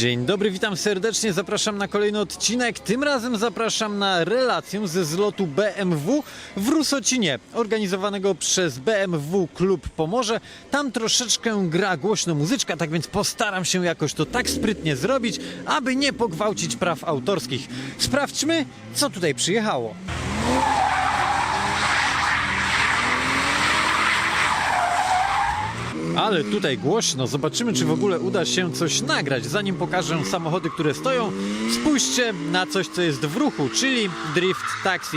Dzień dobry, witam serdecznie, zapraszam na kolejny odcinek. Tym razem zapraszam na relację ze zlotu BMW w Rusocinie, organizowanego przez BMW Klub Pomorze. Tam troszeczkę gra głośno muzyczka, tak więc postaram się jakoś to tak sprytnie zrobić, aby nie pogwałcić praw autorskich. Sprawdźmy, co tutaj przyjechało. Ale tutaj głośno, zobaczymy czy w ogóle uda się coś nagrać. Zanim pokażę samochody, które stoją, spójrzcie na coś, co jest w ruchu, czyli Drift Taxi.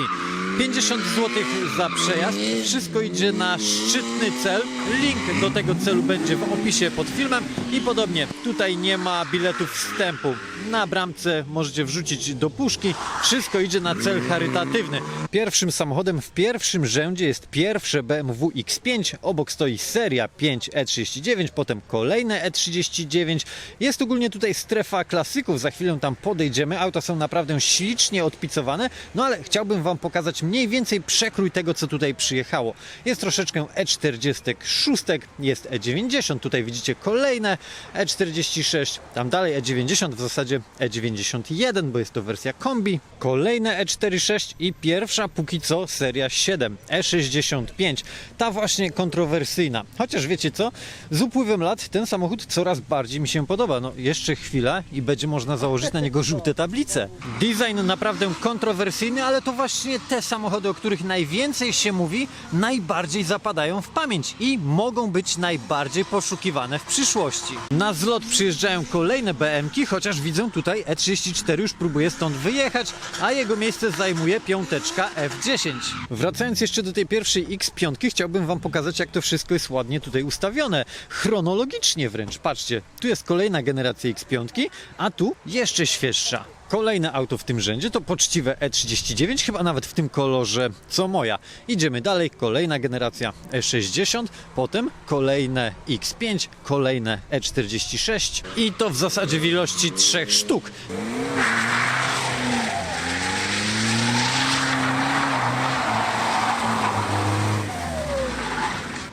50 zł za przejazd, wszystko idzie na szczytny cel. Link do tego celu będzie w opisie pod filmem i podobnie. Tutaj nie ma biletów wstępu. Na bramce możecie wrzucić do puszki. Wszystko idzie na cel charytatywny. Pierwszym samochodem w pierwszym rzędzie jest pierwsze BMW X5. Obok stoi seria 5 E39, potem kolejne E39. Jest ogólnie tutaj strefa klasyków. Za chwilę tam podejdziemy. Auta są naprawdę ślicznie odpicowane. No ale chciałbym Wam pokazać mniej więcej przekrój tego, co tutaj przyjechało. Jest troszeczkę E46, jest E90. Tutaj widzicie kolejne E46. Tam dalej E90, w zasadzie E91, bo jest to wersja kombi. Kolejne E46 i pierwsza póki co seria 7 E65. Ta właśnie kontrowersyjna. Chociaż wiecie co? Z upływem lat ten samochód coraz bardziej mi się podoba. No jeszcze chwila i będzie można założyć na niego żółte tablice. Design naprawdę kontrowersyjny, ale to właśnie te samochody, o których najwięcej się mówi, najbardziej zapadają w pamięć i mogą być najbardziej poszukiwane w przyszłości. Na zlot przyjeżdżają kolejne BM-ki, chociaż widzę tutaj E34 już próbuje stąd wyjechać, a jego miejsce zajmuje piąteczka F10. Wracając jeszcze do tej pierwszej X5, chciałbym Wam pokazać, jak to wszystko jest ładnie tutaj ustawione. Chronologicznie wręcz. Patrzcie, tu jest kolejna generacja X5, a tu jeszcze świeższa. Kolejne auto w tym rzędzie to poczciwe E39, chyba nawet w tym kolorze co moja. Idziemy dalej, kolejna generacja E60, potem kolejne X5, kolejne E46 i to w zasadzie w ilości trzech sztuk.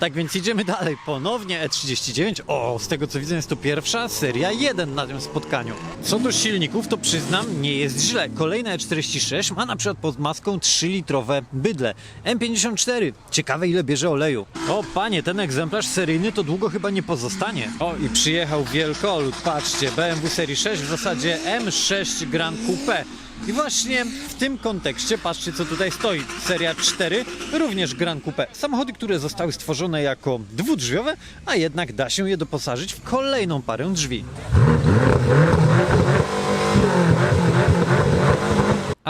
Tak więc idziemy dalej. Ponownie E39. O, z tego co widzę jest to pierwsza seria 1 na tym spotkaniu. Co do silników, to przyznam, nie jest źle. Kolejne E46 ma na przykład pod maską 3-litrowe bydle. M54. Ciekawe ile bierze oleju. O panie, ten egzemplarz seryjny to długo chyba nie pozostanie. O i przyjechał wielkolud. Patrzcie, BMW serii 6 w zasadzie M6 Grand Coupe. I właśnie w tym kontekście patrzcie co tutaj stoi. Seria 4, również Grand Coupe. Samochody, które zostały stworzone jako dwudrzwiowe, a jednak da się je doposażyć w kolejną parę drzwi.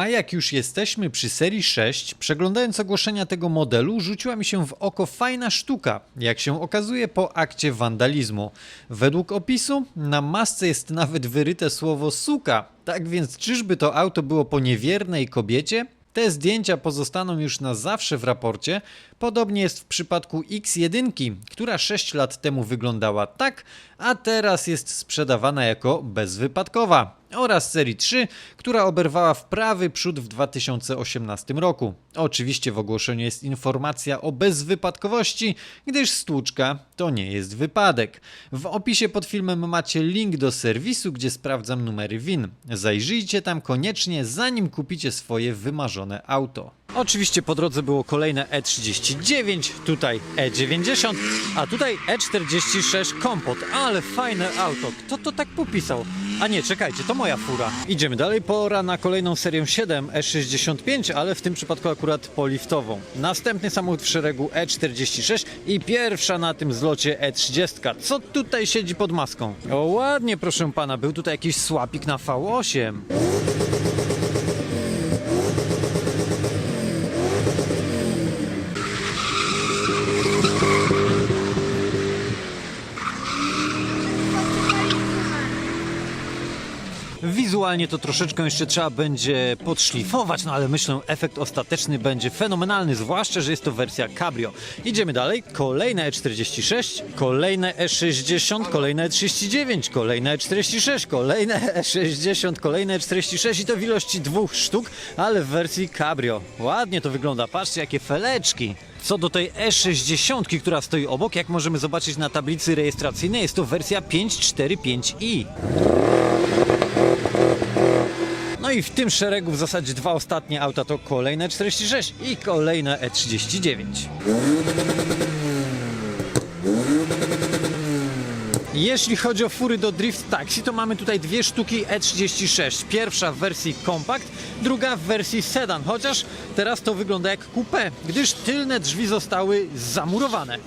A jak już jesteśmy przy serii 6, przeglądając ogłoszenia tego modelu, rzuciła mi się w oko fajna sztuka, jak się okazuje po akcie wandalizmu. Według opisu na masce jest nawet wyryte słowo suka. Tak więc czyżby to auto było po niewiernej kobiecie? Te zdjęcia pozostaną już na zawsze w raporcie. Podobnie jest w przypadku X1, która 6 lat temu wyglądała tak, a teraz jest sprzedawana jako bezwypadkowa. Oraz serii 3, która oberwała w prawy przód w 2018 roku. Oczywiście w ogłoszeniu jest informacja o bezwypadkowości, gdyż stłuczka to nie jest wypadek. W opisie pod filmem macie link do serwisu, gdzie sprawdzam numery WIN. Zajrzyjcie tam koniecznie, zanim kupicie swoje wymarzone auto. Oczywiście po drodze było kolejne E39, tutaj E90, a tutaj E46 Kompot. Ale fajne auto. Kto to tak popisał? A nie, czekajcie, to moja fura. Idziemy dalej, pora na kolejną serię 7 E65, ale w tym przypadku akurat poliftową. Następny samochód w szeregu E46 i pierwsza na tym zlocie E30. Co tutaj siedzi pod maską? O ładnie, proszę pana, był tutaj jakiś słapik na V8. Wizualnie to troszeczkę jeszcze trzeba będzie podszlifować, no ale myślę, efekt ostateczny będzie fenomenalny, zwłaszcza, że jest to wersja Cabrio. Idziemy dalej. Kolejne E46, kolejne E60, kolejne E39, kolejne E46, kolejne E60, kolejne E46 i to w ilości dwóch sztuk, ale w wersji Cabrio. Ładnie to wygląda. Patrzcie, jakie feleczki. Co do tej E60, która stoi obok, jak możemy zobaczyć na tablicy rejestracyjnej, jest to wersja 545i. No i w tym szeregu w zasadzie dwa ostatnie auta to kolejne 46 i kolejne E E39. Jeśli chodzi o fury do Drift Taxi, to mamy tutaj dwie sztuki E36. Pierwsza w wersji Compact, druga w wersji Sedan, chociaż teraz to wygląda jak coupé, gdyż tylne drzwi zostały zamurowane.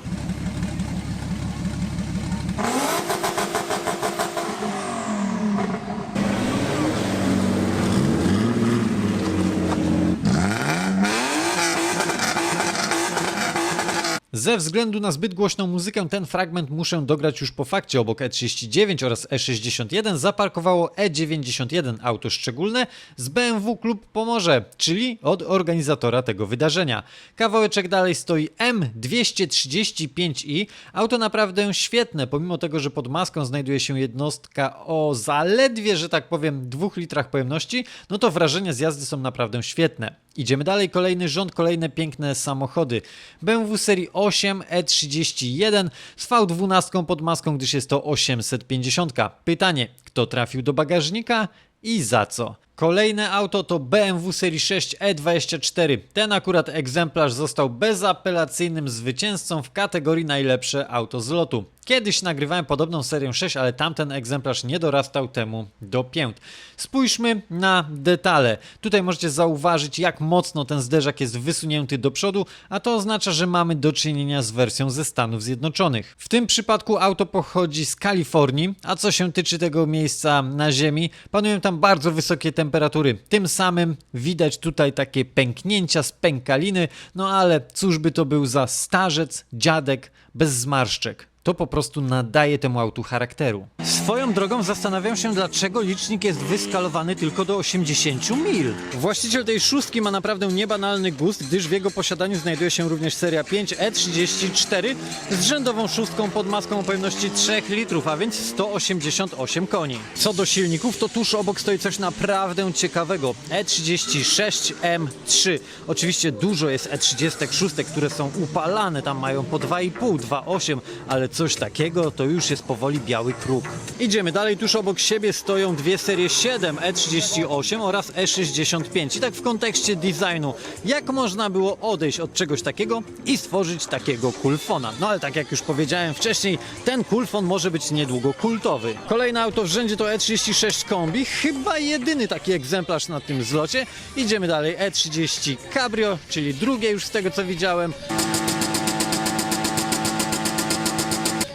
Ze względu na zbyt głośną muzykę ten fragment muszę dograć już po fakcie. Obok E39 oraz E61 zaparkowało E91 auto szczególne z BMW Klub Pomorze, czyli od organizatora tego wydarzenia. Kawałeczek dalej stoi M235i. Auto naprawdę świetne, pomimo tego, że pod maską znajduje się jednostka o zaledwie, że tak powiem, dwóch litrach pojemności, no to wrażenia z jazdy są naprawdę świetne. Idziemy dalej, kolejny rząd, kolejne piękne samochody. BMW serii 8 E31 z V12 pod maską, gdyż jest to 850. Pytanie, kto trafił do bagażnika i za co? Kolejne auto to BMW serii 6 E24. Ten akurat egzemplarz został bezapelacyjnym zwycięzcą w kategorii najlepsze auto z lotu. Kiedyś nagrywałem podobną serię 6, ale tamten egzemplarz nie dorastał temu do pięt. Spójrzmy na detale. Tutaj możecie zauważyć, jak mocno ten zderzak jest wysunięty do przodu, a to oznacza, że mamy do czynienia z wersją ze Stanów Zjednoczonych. W tym przypadku auto pochodzi z Kalifornii, a co się tyczy tego miejsca na Ziemi, panują tam bardzo wysokie temperatury. Tym samym widać tutaj takie pęknięcia z pękaliny, no ale cóż by to był za starzec, dziadek bez zmarszczek. To po prostu nadaje temu autu charakteru. Swoją drogą zastanawiam się, dlaczego licznik jest wyskalowany tylko do 80 mil. Właściciel tej szóstki ma naprawdę niebanalny gust, gdyż w jego posiadaniu znajduje się również seria 5 E34 z rzędową szóstką pod maską o pojemności 3 litrów, a więc 188 koni. Co do silników, to tuż obok stoi coś naprawdę ciekawego. E E36 M3. Oczywiście dużo jest E36, które są upalane, tam mają po 2,5, 2,8, ale coś takiego to już jest powoli biały kruk. Idziemy dalej, tuż obok siebie stoją dwie serie 7 E38 oraz E65. I tak w kontekście designu, jak można było odejść od czegoś takiego i stworzyć takiego kulfona? No ale tak jak już powiedziałem wcześniej, ten kulfon może być niedługo kultowy. Kolejne auto w rzędzie to E36 Kombi, chyba jedyny taki egzemplarz na tym zlocie. Idziemy dalej, E30 Cabrio, czyli drugie już z tego co widziałem.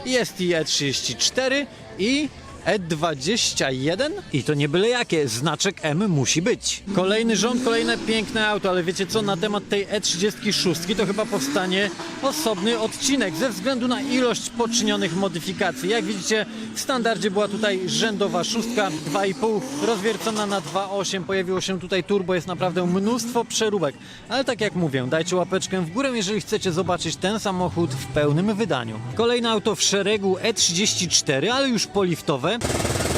Jest i E34 i E21 i to nie byle jakie, znaczek M musi być. Kolejny rząd, kolejne piękne auto, ale wiecie co, na temat tej E36 to chyba powstanie osobny odcinek ze względu na ilość poczynionych modyfikacji. Jak widzicie, w standardzie była tutaj rzędowa szóstka 2,5 rozwiercona na 2,8, pojawiło się tutaj turbo, jest naprawdę mnóstwo przeróbek. Ale tak jak mówię, dajcie łapeczkę w górę, jeżeli chcecie zobaczyć ten samochód w pełnym wydaniu. Kolejne auto w szeregu E34, ale już poliftowe. sprawy.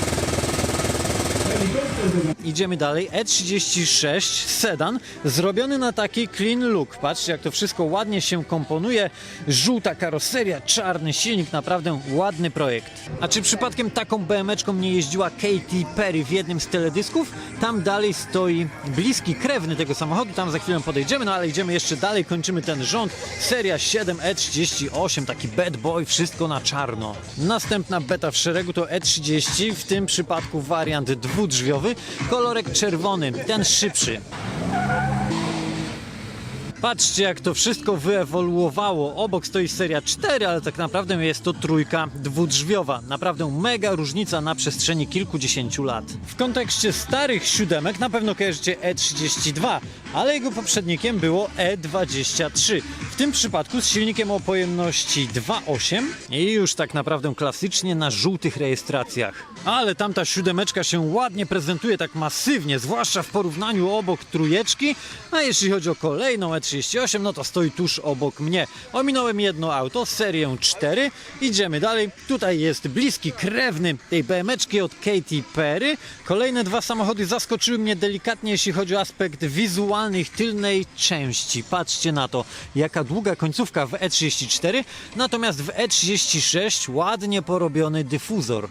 Idziemy dalej. E36 sedan, zrobiony na taki clean look. Patrzcie, jak to wszystko ładnie się komponuje. Żółta karoseria, czarny silnik, naprawdę ładny projekt. A czy przypadkiem taką BM-eczką nie jeździła Katy Perry w jednym z teledysków? Tam dalej stoi bliski krewny tego samochodu, tam za chwilę podejdziemy, no ale idziemy jeszcze dalej, kończymy ten rząd. Seria 7E38, taki bad boy, wszystko na czarno. Następna beta w szeregu to E30, w tym przypadku wariant dwudrzwiowy, kolorek czerwony, ten szybszy. Patrzcie jak to wszystko wyewoluowało. Obok stoi seria 4, ale tak naprawdę jest to trójka dwudrzwiowa. Naprawdę mega różnica na przestrzeni kilkudziesięciu lat. W kontekście starych siódemek na pewno kojarzycie E32, ale jego poprzednikiem było E23. W tym przypadku z silnikiem o pojemności 2.8 i już tak naprawdę klasycznie na żółtych rejestracjach. Ale tamta siódemeczka się ładnie prezentuje tak masywnie, zwłaszcza w porównaniu obok trójeczki, a jeśli chodzi o kolejną E38, no to stoi tuż obok mnie. Ominąłem jedno auto, serię 4, idziemy dalej. Tutaj jest bliski krewny tej BMeczki od Katy Perry. Kolejne dwa samochody zaskoczyły mnie delikatnie, jeśli chodzi o aspekt wizualny ich tylnej części. Patrzcie na to, jaka długa końcówka w E34, natomiast w E36 ładnie porobiony dyfuzor.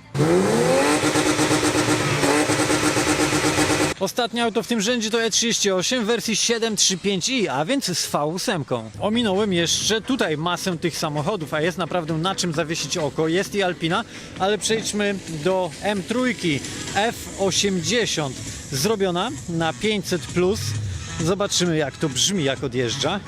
Ostatnie auto w tym rzędzie to E38 w wersji 735i, a więc z V8. Ominąłem jeszcze tutaj masę tych samochodów, a jest naprawdę na czym zawiesić oko. Jest i Alpina, ale przejdźmy do M3 F80 zrobiona na 500 plus. Zobaczymy jak to brzmi, jak odjeżdża.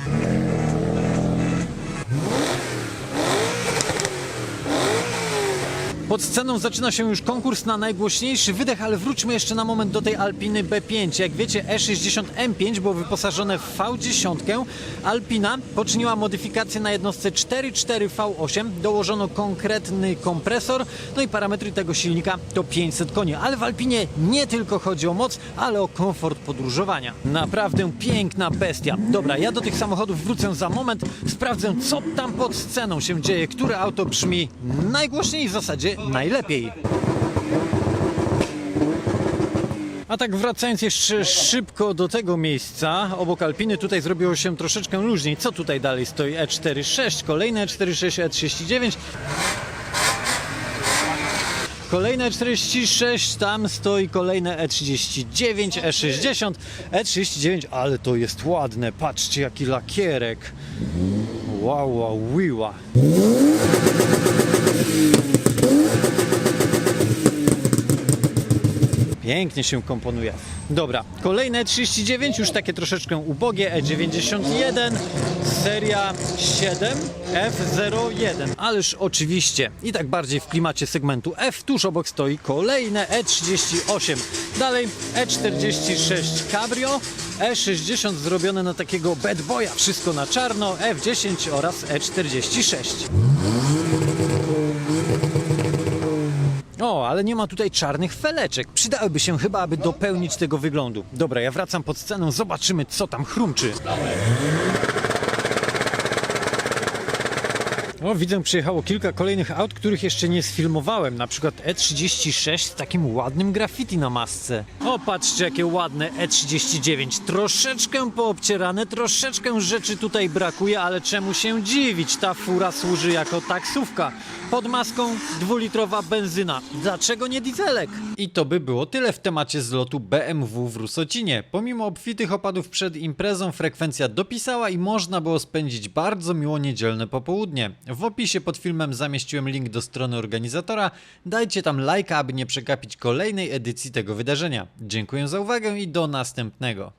Pod sceną zaczyna się już konkurs na najgłośniejszy wydech, ale wróćmy jeszcze na moment do tej Alpiny B5. Jak wiecie, E60 M5 było wyposażone w V10. Alpina poczyniła modyfikację na jednostce 4.4 V8. Dołożono konkretny kompresor, no i parametry tego silnika to 500 koni. Ale w Alpinie nie tylko chodzi o moc, ale o komfort podróżowania. Naprawdę piękna bestia. Dobra, ja do tych samochodów wrócę za moment. Sprawdzę, co tam pod sceną się dzieje, które auto brzmi najgłośniej w zasadzie najlepiej. A tak wracając jeszcze szybko do tego miejsca, obok Alpiny tutaj zrobiło się troszeczkę luźniej. Co tutaj dalej stoi? E E46, kolejne E46, E39. Kolejne E46, tam stoi kolejne E39, E60, E39, ale to jest ładne, patrzcie jaki lakierek. Wow, wow, wiła. Pięknie się komponuje. Dobra, kolejne 39, już takie troszeczkę ubogie, E91, seria 7, F01. Ależ oczywiście, i tak bardziej w klimacie segmentu F, tuż obok stoi kolejne E38. Dalej E46 Cabrio, E60 zrobione na takiego bad boya, wszystko na czarno, F10 oraz E E46. O, ale nie ma tutaj czarnych feleczek. Przydałyby się chyba, aby dopełnić tego wyglądu. Dobra, ja wracam pod scenę, zobaczymy co tam chrumczy. O, widzę, przyjechało kilka kolejnych aut, których jeszcze nie sfilmowałem. Na przykład E36 z takim ładnym graffiti na masce. O, patrzcie, jakie ładne E39. Troszeczkę poobcierane, troszeczkę rzeczy tutaj brakuje, ale czemu się dziwić? Ta fura służy jako taksówka. Pod maską dwulitrowa benzyna. Dlaczego nie dieselek? I to by było tyle w temacie zlotu BMW w Rusocinie. Pomimo obfitych opadów przed imprezą, frekwencja dopisała i można było spędzić bardzo miło niedzielne popołudnie. W opisie pod filmem zamieściłem link do strony organizatora. Dajcie tam lajka, aby nie przegapić kolejnej edycji tego wydarzenia. Dziękuję za uwagę i do następnego.